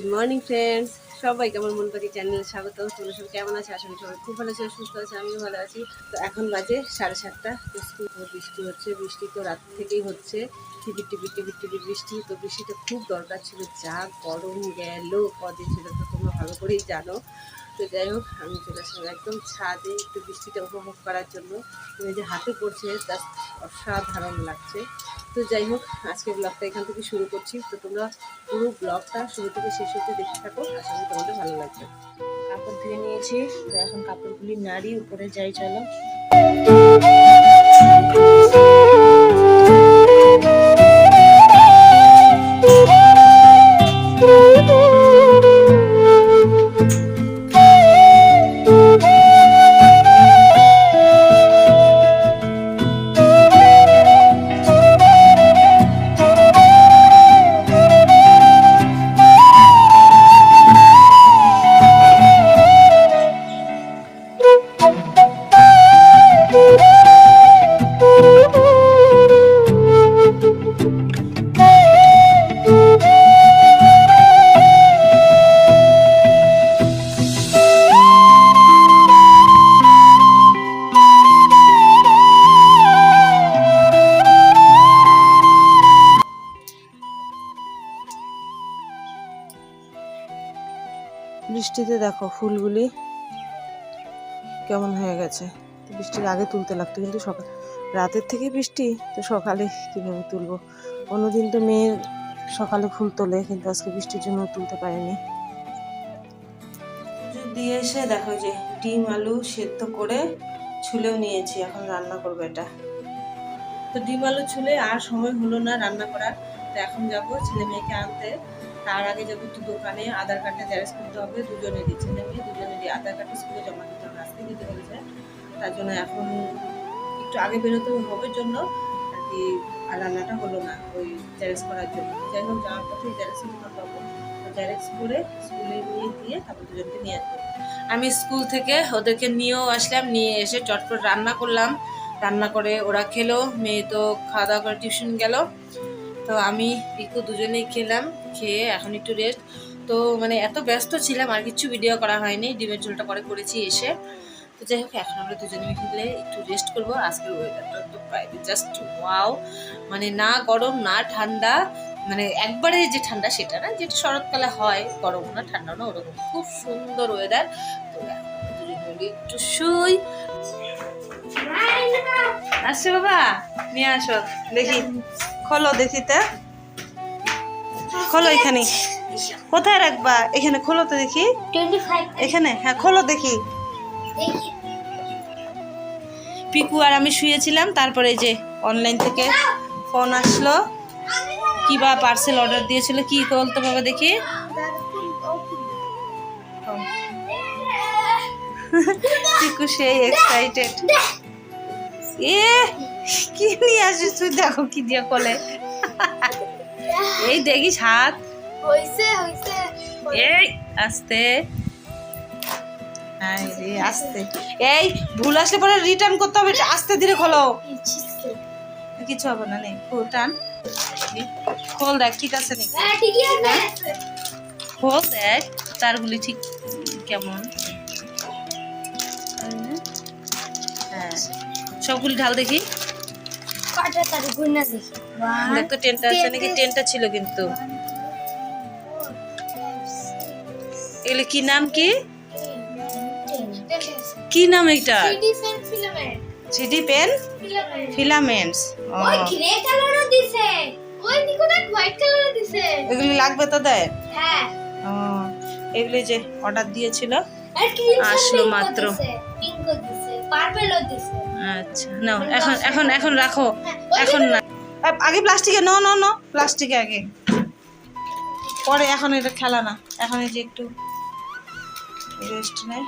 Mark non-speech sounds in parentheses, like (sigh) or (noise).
Good morning friends সবাইকে আমার মন পাখি চ্যানেলে স্বাগত। তোমরা সব কেমন আছে? আসলে করি সবাই খুব ভালো আছে, সুস্থ আছে, আমিও ভালো আছি। তো এখন বাজে সাড়ে সাতটা। স্কুল বৃষ্টি হচ্ছে, বৃষ্টি তো রাত থেকেই হচ্ছে। টিপির টিপির টিপির টিপির বৃষ্টি। তো বৃষ্টিটা খুব দরকার ছিল, যা গরম গেল কদিন সেটা তো তোমরা ভালো করেই জানো। তো যাই হোক, আমি চলে আসলাম একদম ছাদে একটু বৃষ্টিটা উপভোগ করার জন্য। যে হাতে পড়ছে তা অসাধারণ লাগছে। তো যাই হোক, আজকের ব্লগটা এখান থেকে শুরু করছি। তো তোমরা পুরো ব্লগটা শুরু থেকে শেষ হতে দেখতে থাকো, আশা করি তোমাদের ভালো লাগবে। কাপড় ধুয়ে নিয়েছি এখন কাপড়গুলি নাড়ি, উপরে যাই, চলো। বৃষ্টিতে দেখো ফুলগুলি কেমন হয়ে গেছে। বৃষ্টির আগে তুলতে লাগতো, কিন্তু সকাল রাতের থেকে বৃষ্টি, তো সকালে কীভাবে তুলবো? অন্যদিন তো মেয়ের সকালে ফুল তোলে, কিন্তু আজকে বৃষ্টির জন্য তুলতে পারেনি। দিয়ে এসে দেখো যে ডিম, আলু সেদ্ধ করে ছুলেও নিয়েছি, এখন রান্না করব এটা। তো ডিম, আলু ছুলে আর সময় হলো না রান্না করার, তো এখন যাব ছেলে মেয়েকে আনতে। তার আগে একটু দোকানে আধার কার্ডটা জেরক্স করতে হবে দুজনেরই ছেলে মেয়ে দুজনেরই আধার কার্ডটা স্কুলে জমা দিতে হবে আজকে দিতে বলেছে তার জন্য এখন একটু আগে বেরোতে হবে জন্য, আর কি, আর রান্নাটা হলো না ওই জেরক্স করার জন্য। যাই হোক, যাওয়ার পথে জেরক্স পাবো জেরক্স করে স্কুলে নিয়ে দিয়ে তারপর দুজনকে নিয়ে আসব। আমি স্কুল থেকে ওদেরকে নিয়েও আসলাম, নিয়ে এসে চটপট রান্না করলাম। রান্না করে ওরা খেলো, মেয়ে তো খাওয়া দাওয়া করে টিউশন গেল। তো আমি পিকু দুজনেই খেলাম, খেয়ে এখন একটু রেস্ট তো মানে এত ব্যস্ত ছিলাম, আর কিছু ভিডিও করা হয়নি, ডিমের ঝোলটা পরে করেছি এসে। তো যাই হোক, এখন আমরা দুজনে মিলে একটু রেস্ট করব। আজকের ওয়েদারটা তো প্রায় জাস্ট ওয়াও মানে না গরম, না ঠান্ডা মানে একবারে যে ঠান্ডা সেটা না যেটা শরৎকালে হয় গরম না ঠান্ডা না ওরকম। খুব সুন্দর ওয়েদার তো একটু শুই। আসছে বাবা, নিয়ে আসো, দেখি। খোলো দেখিতে। খোলো এখানে। কোথায় রাখবা? এখানে খোলো তো দেখি। এখানে? হ্যাঁ খোলো দেখি। পিকু আর আমি শুয়েছিলাম তারপরে যে অনলাইন থেকে ফোন আসলো। কি বা পার্সেল অর্ডার দিয়েছিল কি বলতো বাবা দেখি। (laughs) পিকু সেই এক্সাইটেড এ কি নিয়ে আসিস তুই? দেখো কি দিয়ে কোলে। এই দেখিস হাত। হইছে হইছে। এই আস্তে। আস্তে। এই ভুল আসলে পরে রিটার্ন করতে হবে। আস্তে ধীরে খোলো। কিছু হবে না নেই খোল টান। খোল দেখ ঠিক আছে নাকি? হ্যাঁ আছে। খোল দেখ তারগুলি ঠিক কেমন? হ্যাঁ। সবগুলি ঢাল দেখি। দেখি? তো টেনটা আছে নাকি? টেনটা ছিল কিন্তু। এগুলি কি নাম কি? কি নাম এটা সিডি পেন ফিলামেন্টস। ওই গ্রে কালারও দিছে। ওই নিকোটা হোয়াইট কালারও দিছে। এগুলি লাগবে তোদের? হ্যাঁ। ও, এগুলি যে অর্ডার দিয়েছিল আসলো মাত্র। পিঙ্কও দিছে। আচ্ছা নাও এখন এখন এখন রাখো হ্যাঁ, এখন না। আগে প্লাস্টিকে নো নো নো প্লাস্টিকে আগে। পরে এখন এটা খেলা না এখন এই যে একটু রেস্ট নেয়